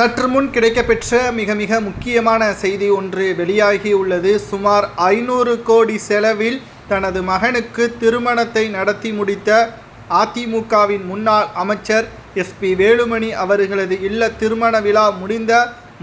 சற்று முன் கிடைக்கப்பெற்ற மிக மிக முக்கியமான செய்தி ஒன்று வெளியாகியுள்ளது. சுமார் ஐநூறு கோடி செலவில் தனது மகனுக்கு திருமணத்தை நடத்தி முடித்த அதிமுகவின் முன்னாள் அமைச்சர் எஸ்பி வேலுமணி அவர்களது இல்ல திருமண விழா முடிந்த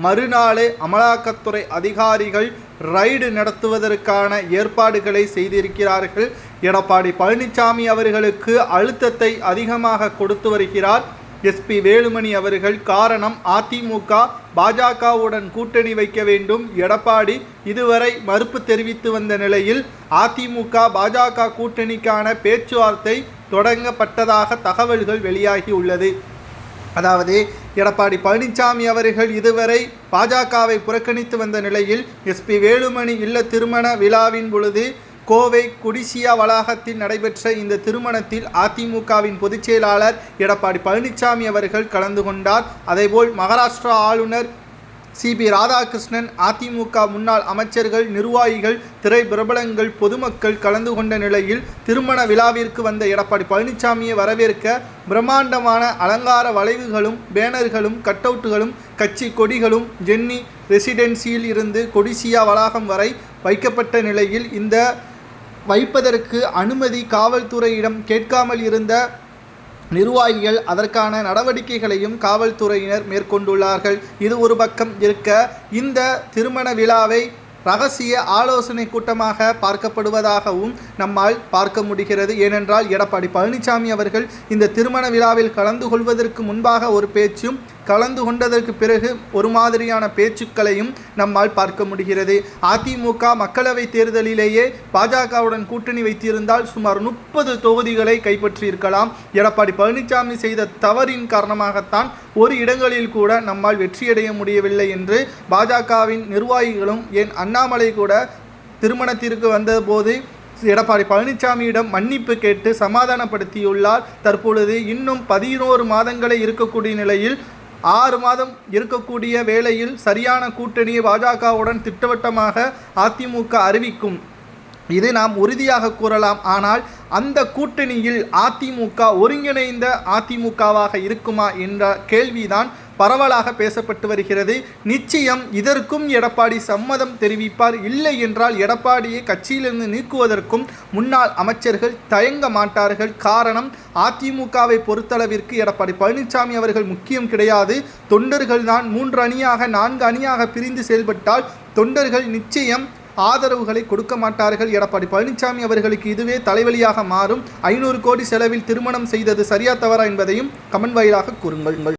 மறுநாளே அமலாக்கத்துறை அதிகாரிகள் ரைடு நடத்துவதற்கான ஏற்பாடுகளை செய்திருக்கிறார்கள். எடப்பாடி பழனிசாமி அவர்களுக்கு அழுத்தத்தை அதிகமாக கொடுத்து வருகிறார். எஸ்பி வேலுமணி அவர்கள் காரணம் அதிமுக பாஜகவுடன் கூட்டணி வைக்க வேண்டும். எடப்பாடி இதுவரை மறுப்பு தெரிவித்து வந்த நிலையில் அதிமுக பாஜக கூட்டணிக்கான பேச்சுவார்த்தை தொடங்கப்பட்டதாக தகவல்கள் வெளியாகி உள்ளது. அதாவது எடப்பாடி பழனிசாமி அவர்கள் இதுவரை பாஜகவை புறக்கணித்து வந்த நிலையில் எஸ்பி வேலுமணி இல்ல திருமண விழாவின் பொழுது கோவை குடிசியா வளாகத்தில் நடைபெற்ற இந்த திருமணத்தில் அதிமுகவின் பொதுச் செயலாளர் எடப்பாடி பழனிசாமி அவர்கள் கலந்து கொண்டார். அதேபோல் மகாராஷ்டிரா ஆளுநர் சிபி ராதாகிருஷ்ணன் அதிமுக முன்னாள் அமைச்சர்கள் நிர்வாகிகள் திரை பிரபலங்கள் பொதுமக்கள் கலந்து கொண்ட நிலையில் திருமண விழாவிற்கு வந்த எடப்பாடி பழனிசாமியை வரவேற்க பிரம்மாண்டமான அலங்கார வளைவுகளும் பேனர்களும் கட்டவுட்டுகளும் கட்சி கொடிகளும் ஜென்னி ரெசிடென்சியில் இருந்து கொடிசியா வளாகம் வரை வைக்கப்பட்ட நிலையில் இந்த வைப்பதற்கு அனுமதி காவல்துறையிடம் கேட்காமல் இருந்த நிர்வாகிகள் அதற்கான நடவடிக்கைகளையும் காவல்துறையினர் மேற்கொண்டுள்ளார்கள். இது ஒரு பக்கம் இருக்க இந்த திருமண விழாவை ரகசிய ஆலோசனை கூட்டமாக பார்க்கப்படுவதாகவும் நம்மால் பார்க்க முடிகிறது. ஏனென்றால் எடப்பாடி பழனிசாமி அவர்கள் இந்த திருமண விழாவில் கலந்து கொள்வதற்கு முன்பாக ஒரு பேச்சும் கலந்து கொண்டதற்கு பிறகு ஒரு மாதிரியான பேச்சுக்களையும் நம்மால் பார்க்க முடிகிறது. அதிமுக மக்களவை தேர்தலிலேயே பாஜகவுடன் கூட்டணி வைத்திருந்தால் சுமார் முப்பது தொகுதிகளை கைப்பற்றியிருக்கலாம். எடப்பாடி பழனிசாமி செய்த தவறின் காரணமாகத்தான் ஒரு இடங்களில் கூட நம்மால் வெற்றியடைய முடியவில்லை என்று பாஜகவின் நிர்வாகிகளும் ஏன் அண்ணாமலை கூட திருமணத்திற்கு வந்தபோது எடப்பாடி பழனிசாமியிடம் மன்னிப்பு கேட்டு சமாதானப்படுத்தியுள்ளார். தற்பொழுது இன்னும் பதினோரு மாதங்களே இருக்கக்கூடிய நிலையில் ஆறு மாதம் இருக்கக்கூடிய வேளையில் சரியான கூட்டணியை பாஜகவுடன் திட்டவட்டமாக அதிமுக அறிவிக்கும். இது நாம் உறுதியாக கூறலாம். ஆனால் அந்த கூட்டணியில் அதிமுக ஒருங்கிணைந்த அதிமுகவாக இருக்குமா என்ற கேள்விதான் பரவலாக பேசப்பட்டு வருகிறது. நிச்சயம் இதற்கும் எடப்பாடி சம்மதம் தெரிவிப்பார். இல்லை என்றால் எடப்பாடியை கட்சியிலிருந்து நீக்குவதற்கும் முன்னாள் அமைச்சர்கள் தயங்க மாட்டார்கள். காரணம் அதிமுகவை பொறுத்தளவிற்கு எடப்பாடி பழனிசாமி அவர்கள் முக்கியம் கிடையாது. தொண்டர்கள் தான் மூன்று அணியாக நான்கு அணியாக பிரிந்து செயல்பட்டால் தொண்டர்கள் நிச்சயம் ஆதரவுகளை கொடுக்க மாட்டார்கள். எடப்பாடி பழனிசாமி அவர்களுக்கு இதுவே தலைவலியாக மாறும். ஐநூறு கோடி செலவில் திருமணம் செய்தது சரியா தவறா என்பதையும் கமன் வாயிலாக கூறுங்கள்.